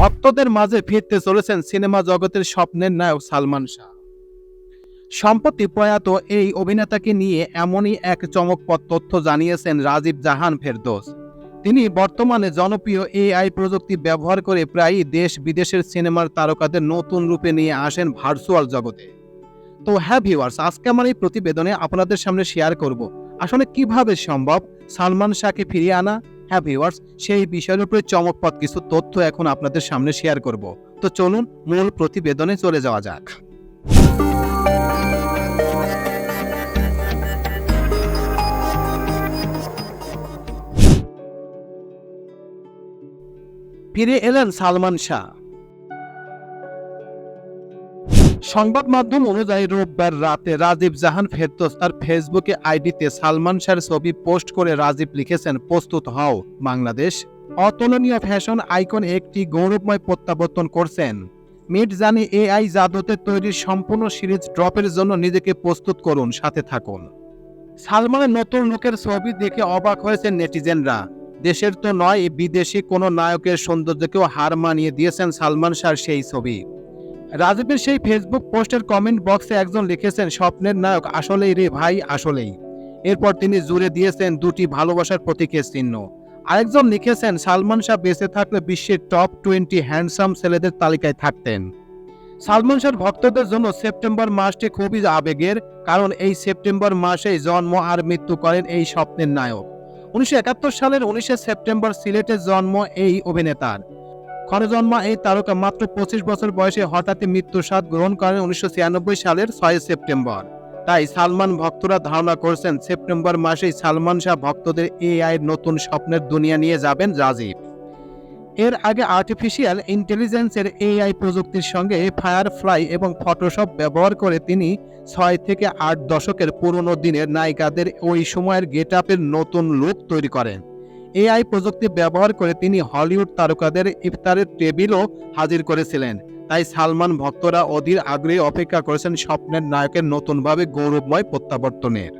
ভক্তদের মাঝে ফিরতে চলেছেন সিনেমা জগতের স্বপ্নের নায়ক সালমান শাহ। সম্প্রতি প্রয়াত এই অভিনেতাকে নিয়ে এমনই এক চমকপ্রদ তথ্য জানিয়েছেন রাজীব জাহান ফেরদোস। তিনি বর্তমানে জনপ্রিয় এআই প্রযুক্তি ব্যবহার করে প্রায়ই দেশ বিদেশের সিনেমার তারকাদের নতুন রূপে নিয়ে আসেন ভার্চুয়াল জগতে। তো হ্যাঁ ভিউয়ার্স, আজকে আমার এই প্রতিবেদনে আপনাদের সামনে শেয়ার করব, আসলে কীভাবে সম্ভব সালমান শাহকে ফিরিয়ে আনা? হ্যাঁ ভিউয়ার্স সেই বিষয়ের উপরে চমকপ্রদ কিছু তথ্য এখন আপনাদের সামনে শেয়ার করব। তো চলুন মূল প্রতিবেদনে চলে যাওয়া যাক। ফিরে এলেন সালমান শাহ। সংবাদ মাধ্যম অনুযায়ী রোববার রাতে রাজীব জাহান ফেরদোস তার ফেসবুকে আইডিতে সালমান শাহর ছবি পোস্ট করে রাজীব লিখেছেন, প্রস্তুত হও, বাংলাদেশ। অতুলনীয় ফ্যাশন আইকন একটি গৌরবময় প্রত্যাবর্তন করছেন। মিড জানি এআই জাদুতে তৈরি সম্পূর্ণ সিরিজ ড্রপের জন্য নিজেকে প্রস্তুত করুন, সাথে থাকুন। সালমানের নতুন লোকের ছবি দেখে অবাক হয়েছেন নেটিজেনরা। দেশের তো নয়, বিদেশি কোনো নায়কের সৌন্দর্যকেও হার মানিয়ে দিয়েছেন সালমান শাহর সেই ছবি। রাজীবের সেই ফেসবুক পোস্টের কমেন্ট বক্সে একজন লিখেছেন, স্বপ্নের নায়ক আসলেই রে ভাই, আসলেই। এরপর তিনি জুড়ে দিয়েছেন দুটি ভালোবাসার প্রতীকের চিহ্ন। আরেকজন লিখেছেন, সালমান শাহ বেঁচে থাকলে বিশ্বের টপ টোয়েন্টি হ্যান্ডসাম ছেলেদের তালিকায় থাকতেন। সালমান শাহর ভক্তদের জন্য সেপ্টেম্বর মাসটি খুবই আবেগের, কারণ এই সেপ্টেম্বর মাসেই জন্ম আর মৃত্যু করেন এই স্বপ্নের নায়ক। উনিশশো একাত্তর সালের উনিশে সেপ্টেম্বর সিলেটে জন্ম এই অভিনেতার। ক্ষণজন্মা এই তারকা মাত্র পঁচিশ বছর বয়সে হঠাৎই মৃত্যুর স্বাদ গ্রহণ করেন উনিশশো ছিয়ানব্বই সালের ছয় সেপ্টেম্বর। তাই সালমান ভক্তরা ধারণা করছেন সেপ্টেম্বর মাসেই সালমান শাহ ভক্তদের এআই নতুন স্বপ্নের দুনিয়া নিয়ে যাবেন রাজীব। এর আগে আর্টিফিশিয়াল ইন্টেলিজেন্সের এআই প্রযুক্তির সঙ্গে ফায়ারফ্লাই এবং ফটোশপ ব্যবহার করে তিনি ছয় থেকে আট দশকের পুরনো দিনের নায়িকাদের ওই সময়ের গেট আপের নতুন লুক তৈরি করেন। এআই প্রযুক্তি ব্যবহার করে তিনি হলিউড তারকাদের ইফতারের টেবিলও হাজির করেছিলেন। তাই সালমান ভক্তরা অধীর আগ্রহে অপেক্ষা করেছেন স্বপ্নের নায়কের নতুনভাবে গৌরবময় প্রত্যাবর্তনের।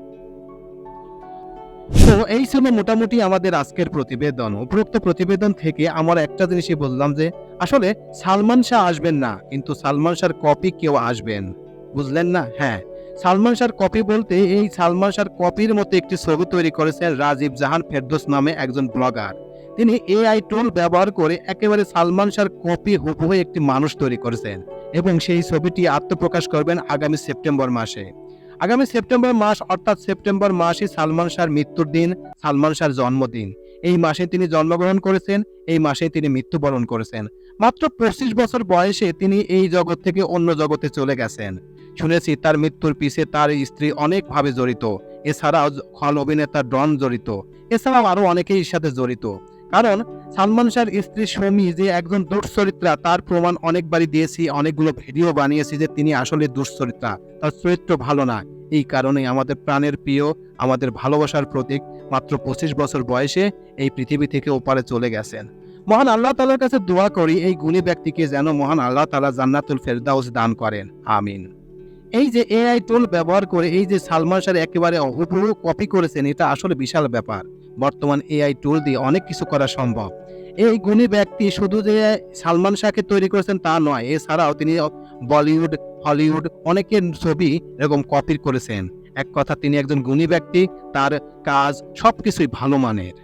তো এই ছিল মোটামুটি আমাদের আজকের প্রতিবেদন। উপরোক্ত প্রতিবেদন থেকে আমার একটা জিনিসই বললাম যে, আসলে সালমান শাহ আসবেন না, কিন্তু সালমান শাহর কপি কেউ আসবেন। বুঝলেন না? হ্যাঁ। সালমান শাহর কপি বলতে এই সালমান শাহর কপির মতো একটি ছবি তৈরি করেছেন রাজীব জাহান ফেরদোস নামে একজন ব্লগার তিনি এআই টুল ব্যবহার করে একেবারে সালমান শাহর কপি হুবহু একটি মানুষ তৈরি করেছেন এবং সেই ছবিটি আত্মপ্রকাশ করবেন আগামী সেপ্টেম্বর মাসে। আগামী সেপ্টেম্বর মাস অর্থাৎ সেপ্টেম্বর মাসই সালমান শাহর মৃত্যুর দিন, সালমান শাহর জন্মদিন। এই মাসে তিনি জন্মগ্রহণ করেছেন, এই মাসে তিনি মৃত্যুবরণ করেছেন। মাত্র পঁচিশ বছর বয়সে তিনি এই জগৎ থেকে অন্য জগতে চলে গেছেন। শুনেছি তার মৃত্যুর পিছে তার স্ত্রী অনেকভাবে জড়িত। এছাড়াও খল অভিনেতা ডন জড়িত। এছাড়াও আরও অনেকেই সাথে জড়িত। কারণ সালমান শাহর স্ত্রী সমী যে একজন দুশ্চরিত্রা তার প্রমাণ অনেকবারই দিয়েছি, অনেকগুলো ভিডিও বানিয়েছি যে তিনি আসলে দুশ্চরিত্রা তার চরিত্র ভালো না। এই কারণে আমাদের প্রাণের প্রিয়, আমাদের ভালোবাসার প্রতীক মাত্র পঁচিশ বছর বয়সে এই পৃথিবী থেকে ওপারে চলে গেছেন। মহান আল্লাহ তালার কাছে দোয়া করি এই গুণী ব্যক্তিকে যেন মহান আল্লাহ তালা জান্নাতুল ফেরদাউস দান করেন। আমিন। এই যে এআই টুল ব্যবহার করে এই যে সালমান শাহ একেবারে হুবহু কপি করেছেন, এটা আসলে বিশাল ব্যাপার। বর্তমান এআই টুল দিয়ে অনেক কিছু করা সম্ভব। এই গুণী ব্যক্তি শুধু যে সালমান শাহকে তৈরি করেছেন তা নয়, এছাড়াও তিনি বলিউড হলিউড অনেকের ছবি এরকম কপি করেছেন। এক কথা, তিনি একজন গুণী ব্যক্তি, তার কাজ সবকিছুই ভালো মানের।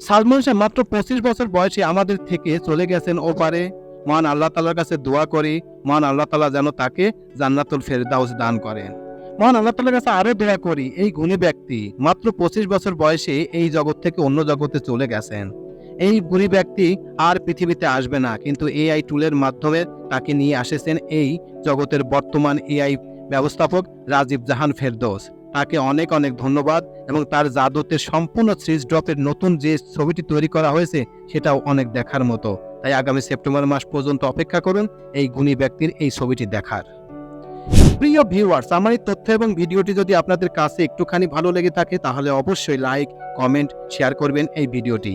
সালমান শাহ মাত্র পঁচিশ বছর বয়সে আমাদের থেকে চলে গেছেন ওপারে। মহান আল্লাহ তালার কাছে দোয়া করি, মহান আল্লাহ তালা যেন তাকে জান্নাতুল ফেরদাউস দান করেন। মহান আল্লাহ তালার কাছে আরও দোয়া করি, এই গুণী ব্যক্তি মাত্র পঁচিশ বছর বয়সে এই জগৎ থেকে অন্য জগতে চলে গেছেন। এই গুণী ব্যক্তি আর পৃথিবীতে আসবে না, কিন্তু এআই টুলের মাধ্যমে তাকে নিয়ে আসেছেন এই জগতের বর্তমান এআই ব্যবস্থাপক রাজীব জাহান ফেরদৌস। তাকে অনেক অনেক ধন্যবাদ এবং তার জাদুতে সম্পূর্ণ সিরিজ ড্রপের নতুন যে ছবিটি তৈরি করা হয়েছে, সেটাও অনেক দেখার মতো। তাই আগামী সেপ্টেম্বর মাস পর্যন্ত অপেক্ষা করুন এই গুণী ব্যক্তির এই ছবিটি দেখার। প্রিয় ভিউয়ার্স, আমার এই তথ্য এবং ভিডিওটি যদি আপনাদের কাছে একটুখানি ভালো লেগে থাকে, তাহলে অবশ্যই লাইক, কমেন্ট, শেয়ার করবেন এই ভিডিওটি।